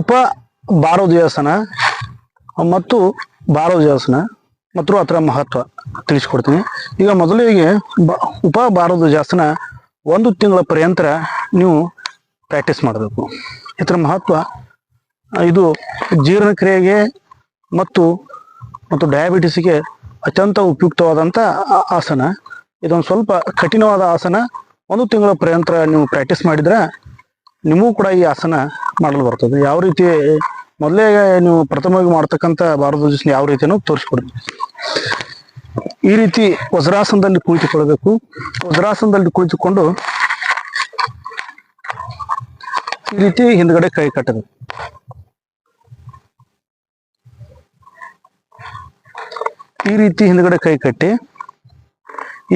ಉಪ ಭಾರೋದ್ಯಾಸನ ಮತ್ತು ಭಾರೋದ್ಯಾಸನ ಮತ್ತು ಅದರ ಮಹತ್ವ ತಿಳಿಸ್ಕೊಡ್ತೀನಿ. ಈಗ ಮೊದಲಿಗೆ ಬ ಉಪ ಭಾರೋದ್ಯಾಸನ ಒಂದು ತಿಂಗಳ ಪರ್ಯಂತ ನೀವು ಪ್ರಾಕ್ಟೀಸ್ ಮಾಡಬೇಕು. ಇದರ ಮಹತ್ವ, ಇದು ಜೀರ್ಣಕ್ರಿಯೆಗೆ ಮತ್ತು ಮತ್ತು ಡಯಾಬಿಟಿಸ್ಗೆ ಅತ್ಯಂತ ಉಪಯುಕ್ತವಾದಂಥ ಆಸನ. ಇದೊಂದು ಸ್ವಲ್ಪ ಕಠಿಣವಾದ ಆಸನ. ಒಂದು ತಿಂಗಳ ಪರ್ಯಂತ ನೀವು ಪ್ರಾಕ್ಟೀಸ್ ಮಾಡಿದ್ರೆ ನಿಮಗೂ ಕೂಡ ಈ ಆಸನ ಮಾಡಲು ಬರ್ತದೆ. ಯಾವ ರೀತಿ ಮೊದಲೇ ನೀವು ಪ್ರಥಮವಾಗಿ ಮಾಡ್ತಕ್ಕಂಥ ಭಾರತ ಯಾವ ರೀತಿನೂ ತೋರಿಸ್ಕೊಡ್ತೀವಿ ಈ ರೀತಿ ವಜ್ರಾಸನದಲ್ಲಿ ಕುಳಿತುಕೊಳ್ಬೇಕು ವಜ್ರಾಸನದಲ್ಲಿ ಕುಳಿತುಕೊಂಡು ಈ ರೀತಿ ಹಿಂದ್ಗಡೆ ಕೈ ಕಟ್ಟಬೇಕು. ಈ ರೀತಿ ಹಿಂದ್ಗಡೆ ಕೈ ಕಟ್ಟಿ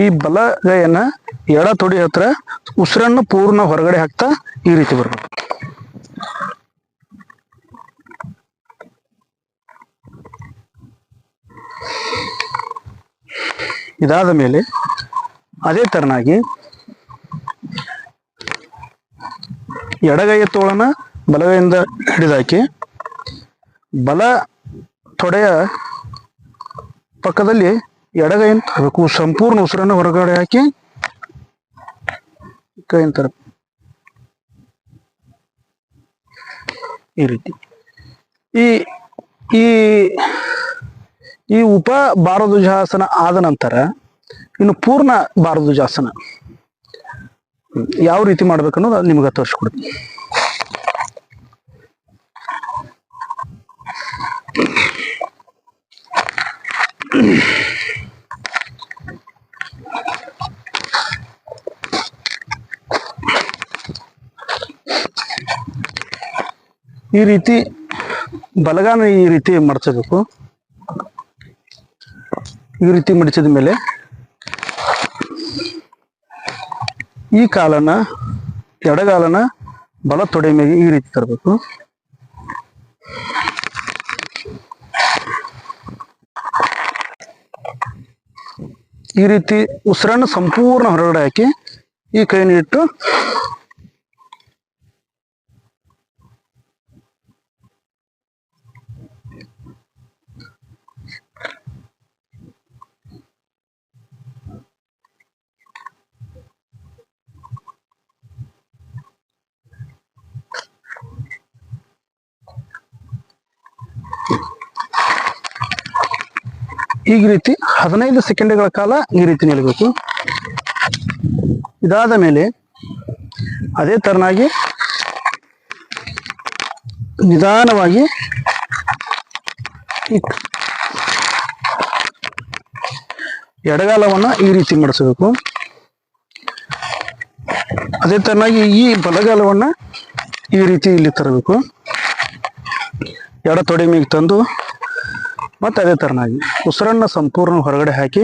ಈ ಬಲಗೈಯನ್ನ ಎಡ ತೊಡಿ ಹತ್ರ ಉಸಿರನ್ನು ಪೂರ್ಣ ಹೊರಗಡೆ ಹಾಕ್ತಾ ಈ ರೀತಿ ಬರ್ಬೇಕು. ಇದಾದ ಮೇಲೆ ಅದೇ ತರನಾಗಿ ಎಡಗೈಯ ತೋಳನ ಬಲಗೈಯಿಂದ ಹಿಡಿದಾಕಿ ಬಲ ತೊಡೆಯ ಪಕ್ಕದಲ್ಲಿ ಎಡಗೈಯನ್ನು ತರಬೇಕು ಸಂಪೂರ್ಣ ಉಸಿರನ್ನು ಹೊರಗಡೆ ಹಾಕಿ ಕೈಯನ್ನು ತರ ಈ ರೀತಿ. ಈ ಈ ಈ ಉಪ ಭಾರದ್ವಜಾಸನ ಆದ ನಂತರ ಇನ್ನು ಪೂರ್ಣ ಭಾರದ್ವಜಾಸನ ಯಾವ ರೀತಿ ಮಾಡ್ಬೇಕನ್ನೋದು ನಿಮ್ಗೆ ತೋರಿಸ್ಕೊಡ್ತೀನಿ. ಈ ರೀತಿ ಬಲಗಾನ ಈ ರೀತಿ ಮಡಚಬೇಕು ಈ ರೀತಿ ಮಡಿಸಿದ ಮೇಲೆ ಈ ಕಾಲನ, ಎಡಗಾಲನ ಬಲ ತೊಡೆ ಮೇಲೆ ಈ ರೀತಿ ತರಬೇಕು. ಈ ರೀತಿ ಉಸಿರನ್ನು ಸಂಪೂರ್ಣ ಹೊರಗಡೆ ಹಾಕಿ ಈ ಕೈನ ಇಟ್ಟು ಈ ರೀತಿ ಹದಿನೈದು ಸೆಕೆಂಡ್ಗಳ ಕಾಲ ಈ ರೀತಿ ನಿಲ್ಲಬೇಕು. ಇದಾದ ಮೇಲೆ ಅದೇ ತರನಾಗಿ ನಿಧಾನವಾಗಿ ಎಡಗಾಲವನ್ನು ಈ ರೀತಿ ಮಾಡಿಸಬೇಕು. ಅದೇ ತರನಾಗಿ ಈ ಬಲಗಾಲವನ್ನು ಈ ರೀತಿ ಇಲ್ಲಿ ತರಬೇಕು. ಎಡ ತೊಡೆ ಮೇಲೆ ತಂದು ಮತ್ತೆ ಅದೇ ತರನಾಗಿ ಉಸಿರನ್ನ ಸಂಪೂರ್ಣ ಹೊರಗಡೆ ಹಾಕಿ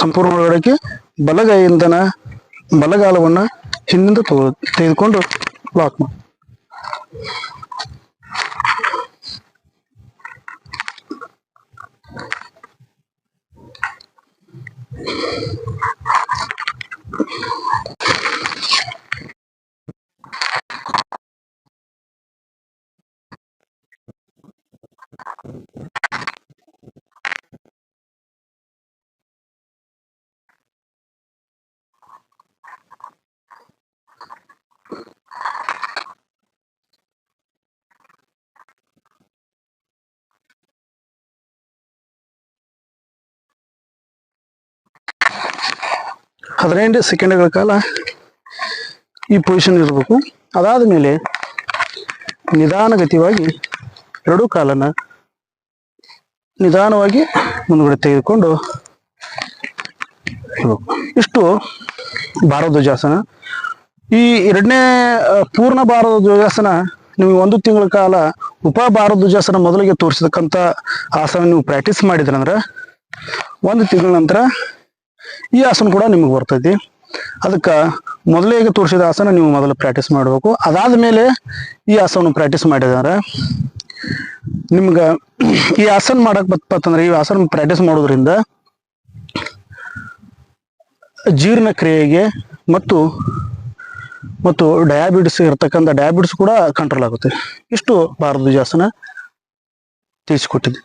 ಸಂಪೂರ್ಣ ಹೊರಗಡೆ ಬಲಗೈಯಿಂದನ ಬಲಗಾಲವನ್ನ ಹಿಂದಿಂದ ತಗೋ ತೆಗೆದುಕೊಂಡು ಲಾಕ್ ಮಾಡಿ. ಹದಿನೈದು ಸೆಕೆಂಡ್ಗಳ ಕಾಲ ಈ ಪೊಸಿಷನ್ ಇರಬೇಕು. ಅದಾದ ಮೇಲೆ ನಿಧಾನಗತಿಯಾಗಿ ಎರಡೂ ಕಾಲನ ನಿಧಾನವಾಗಿ ಮುಂದ್ಗಡೆ ತೆಗೆದುಕೊಂಡು ಇಷ್ಟು ಭಾರದ್ವಜಾಸನ ಈ ಎರಡನೇ ಪೂರ್ಣ ಪೂರ್ಣ ಭಾರದ್ವಾಜಾಸನ ನಿಮಗೆ ಒಂದು ತಿಂಗಳ ಕಾಲ ಉಪ ಭಾರದ್ವಾಜಾಸನ ಮೊದಲಿಗೆ ತೋರಿಸತಕ್ಕಂಥ ಆಸನ ನೀವು ಪ್ರಾಕ್ಟೀಸ್ ಮಾಡಿದ್ರಂದ್ರೆ ಒಂದು ತಿಂಗಳ ನಂತರ ಈ ಆಸನ ಕೂಡ ನಿಮಗೆ ಬರ್ತೈತಿ. ಅದಕ್ಕೆ ಮೊದಲಿಗೆ ತೋರಿಸಿದ ಆಸನ ನೀವು ಮೊದಲು ಪ್ರಾಕ್ಟೀಸ್ ಮಾಡಬೇಕು. ಅದಾದ ಮೇಲೆ ಈ ಆಸನ ಪ್ರಾಕ್ಟೀಸ್ ಮಾಡಿದ್ರೆ ನಿಮ್ಗೆ ಈ ಆಸನ ಮಾಡಕ್ ಬತ್ತಂದ್ರೆ ಈ ಆಸನ ಪ್ರಾಕ್ಟೀಸ್ ಮಾಡೋದ್ರಿಂದ ಜೀರ್ಣಕ್ರಿಯೆಗೆ ಮತ್ತು ಮತ್ತು ಡಯಾಬಿಟಿಸ್ ಇರ್ತಕ್ಕಂಥ ಡಯಾಬಿಟಿಸ್ ಕೂಡ ಕಂಟ್ರೋಲ್ ಆಗುತ್ತೆ. ಇಷ್ಟು ಭಾರತ ಧ್ವಜಾಸನ ತಿಳಿಸಿಕೊಟ್ಟಿದ್ದೆ.